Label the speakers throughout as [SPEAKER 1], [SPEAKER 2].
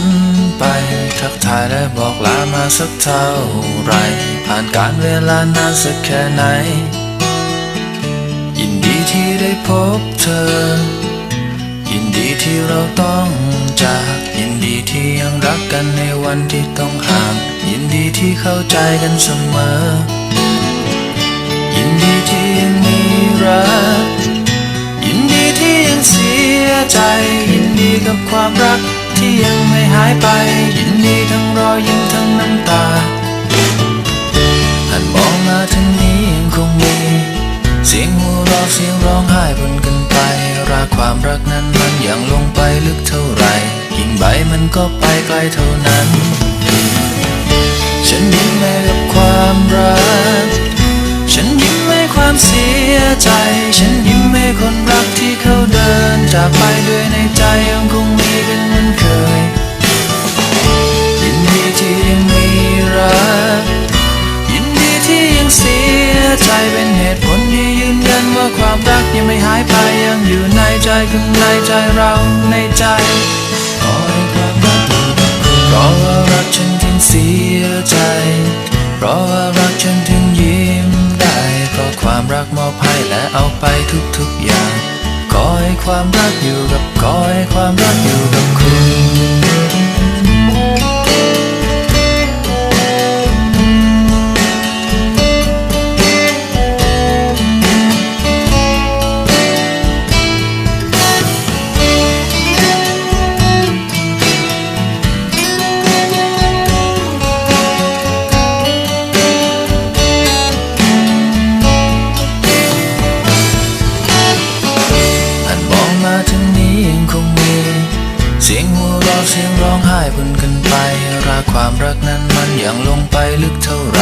[SPEAKER 1] นที่พันไปทักทายและบอกลามาสักเท่าไรผ่านการเวลานานสักแค่ไหน ยินดีที่ได้พบเธอ ยินดีที่เราต้องจาก ยินดีที่ยังรักกันในวันที่ต้องห่าง ยินดีที่เข้าใจกันเสมอ ยินดีที่ยังมีรัก ยินดีที่ยังเสียใจ ยินดีกับความรัก ที่ยังไม่หายไป ยินดีทั้งรอยยิ้มทั้งน้ำตาหันมองมาทางนี้ยังคงมี เสียงหัวเราะเสียงร้องไห้บนกันไปรักความรักนั้นมันยังลงไปลึกเท่าไหร่ยิ่งใบมันก็ไปไกลเท่านั้น ฉันยิ้มแม้กับความรัก ฉันยิ้มให้ความเสียใจฉัน หายไปยังอยู่ในใจข้างในใจเราในใจขอให้ความรักอยู่กับคุณเพราะว่ารักฉันถึงเสียใจ เพราะว่ารักฉันถึงยิ้มได้เพราะความรักมอบให้และเอาไปทุกๆอย่างขอให้ความรักอยู่กับขอให้ความรักอยู่กับ เสียงเราเสียงร้องไห้บนกันไปรักความรักนั้นมันยังลงไปลึกเท่าไร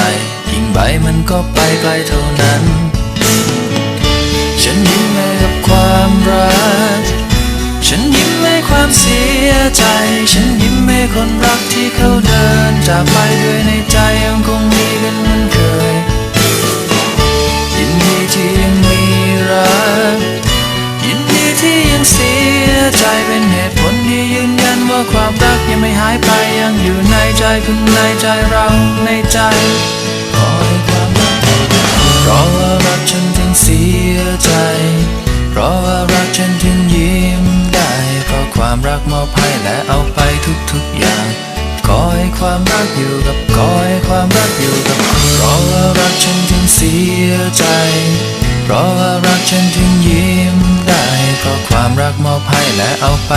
[SPEAKER 1] ยิ่งใบมันก็ไปไกลเท่านั้น ฉันยิ้มให้กับความรัก ฉันยิ้มให้ความเสียใจ ฉันยิ้มให้คนรักที่เขาเดินจากไปด้วยในใจยังคงมี ไม่หายไปยังอยู่ในใจข้างในใจเราในใจขอให้ความรักเพราะว่ารักฉันถึงเสียใจ เพราะว่ารักฉันถึงยิ้มได้เพราะความรักมอบให้และเอาไปทุกๆอย่างขอให้ความรักอยู่กับขอให้ความรักอยู่กับคุณเพราะว่ารักฉันถึงเสียใจ เพราะว่ารักฉันถึงยิ้มได้เพราะความรักมอบให้และเอาไป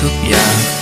[SPEAKER 1] ทุกๆอย่าง